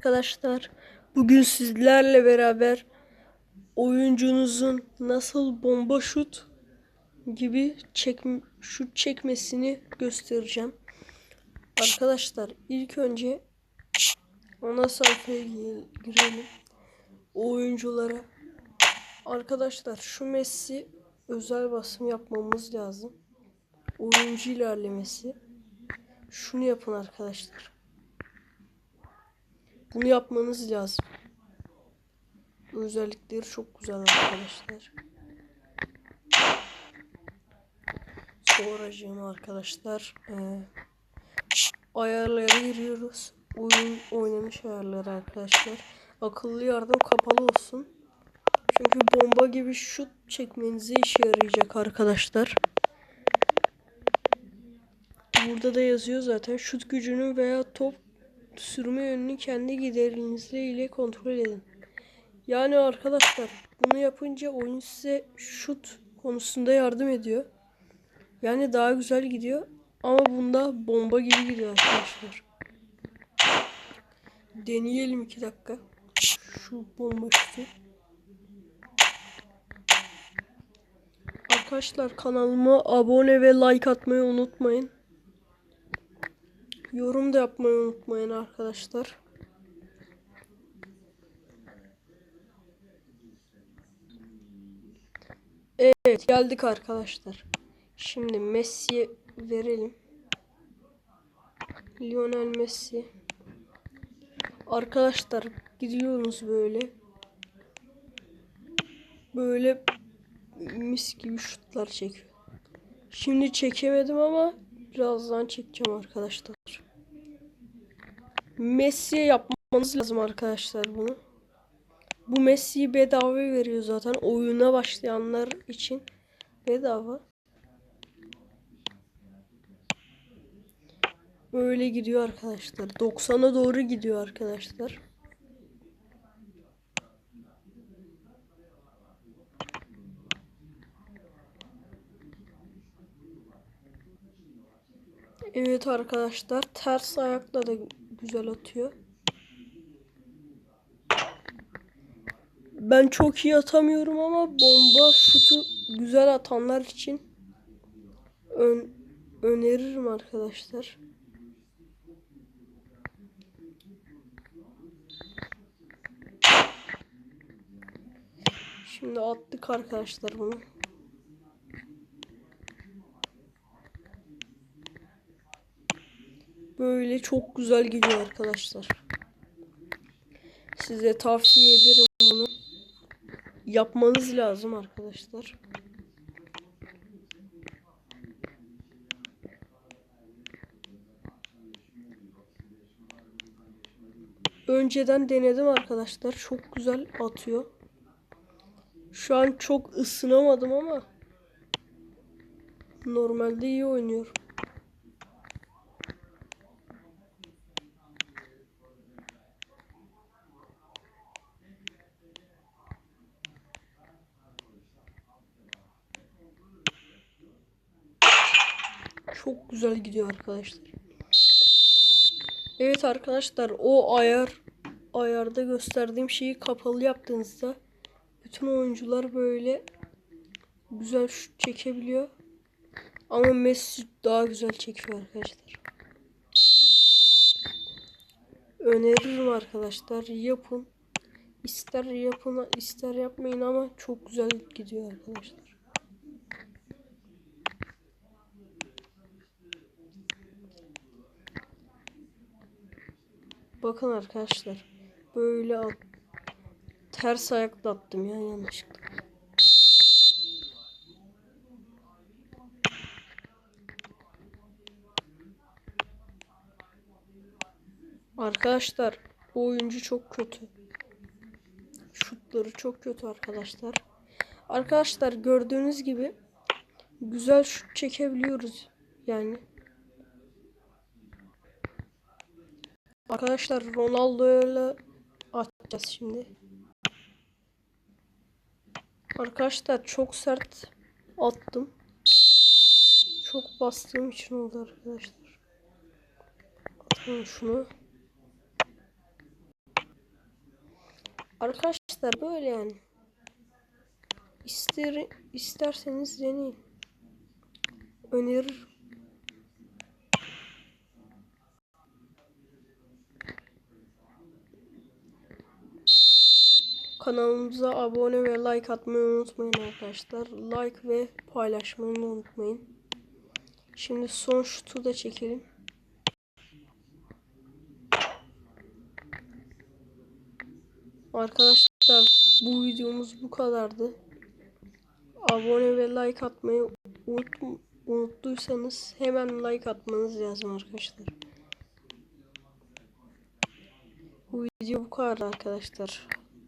Arkadaşlar bugün sizlerle beraber oyuncunuzun nasıl bomba şut gibi çek şut çekmesini göstereceğim. Arkadaşlar ilk önce ana sayfaya gi- girelim. Oyunculara. Arkadaşlar şu Messi özel basım yapmamız lazım. Oyuncu ilerlemesi. Şunu yapın arkadaşlar. Bunu yapmanız lazım. Özellikleri çok güzel arkadaşlar. Sonracığım arkadaşlar eee ayarlara giriyoruz. Oyun oynanış ayarları arkadaşlar. Akıllı yardım kapalı olsun. Çünkü bomba gibi şut çekmenize işe yarayacak arkadaşlar. Burada da yazıyor zaten şut gücünü veya top sürme yönünü kendi giderinizle ile kontrol edin. Yani arkadaşlar bunu yapınca oyun size şut konusunda yardım ediyor. Yani daha güzel gidiyor. Ama bunda bomba gibi gidiyor arkadaşlar. Deneyelim iki dakika. Şu bomba şutu. Arkadaşlar kanalıma abone ve like atmayı unutmayın. Yorum da yapmayı unutmayın arkadaşlar. Evet geldik arkadaşlar. Şimdi Messi'ye verelim. Lionel Messi. Arkadaşlar gidiyorsunuz böyle. Böyle mis gibi şutlar çekiyor. Şimdi çekemedim ama birazdan çekeceğim arkadaşlar. Messi'ye yapmanız lazım arkadaşlar bunu. Bu Messi'yi bedava veriyor zaten oyuna başlayanlar için bedava. Böyle gidiyor arkadaşlar. 90'a doğru gidiyor arkadaşlar. Evet arkadaşlar ters ayakla da güzel atıyor. Ben çok iyi atamıyorum ama bomba şutu güzel atanlar için ön öneririm arkadaşlar. Şimdi attık arkadaşlar bunu. Böyle çok güzel gidiyor arkadaşlar. Size tavsiye ederim bunu. Yapmanız lazım arkadaşlar. Önceden denedim arkadaşlar. Çok güzel atıyor. Şu an çok ısınamadım ama normalde iyi oynuyor. Çok güzel gidiyor arkadaşlar. Evet arkadaşlar o ayar ayarda gösterdiğim şeyi kapalı yaptığınızda bütün oyuncular böyle güzel şut çekebiliyor. Ama Messi daha güzel çekiyor arkadaşlar. Öneririm arkadaşlar yapın. İster yapın ister yapmayın ama çok güzel gidiyor arkadaşlar. Bakın arkadaşlar. Böyle at, ters ayakla attım ya yanlışlıkla. Arkadaşlar bu oyuncu çok kötü. Şutları çok kötü arkadaşlar. Arkadaşlar gördüğünüz gibi güzel şut çekebiliyoruz yani. Arkadaşlar Ronaldo'yla atacağız şimdi. Arkadaşlar çok sert attım. Çok bastığım için oldu arkadaşlar. Atalım şunu. Arkadaşlar böyle yani. İster, isterseniz deneyin. Öneririm. Kanalımıza abone ve like atmayı unutmayın arkadaşlar. Like ve paylaşmayı unutmayın. Şimdi son şutu da çekelim. Arkadaşlar bu videomuz bu kadardı. Abone ve like atmayı unut, unuttuysanız hemen like atmanız lazım arkadaşlar. Bu video bu kadar arkadaşlar.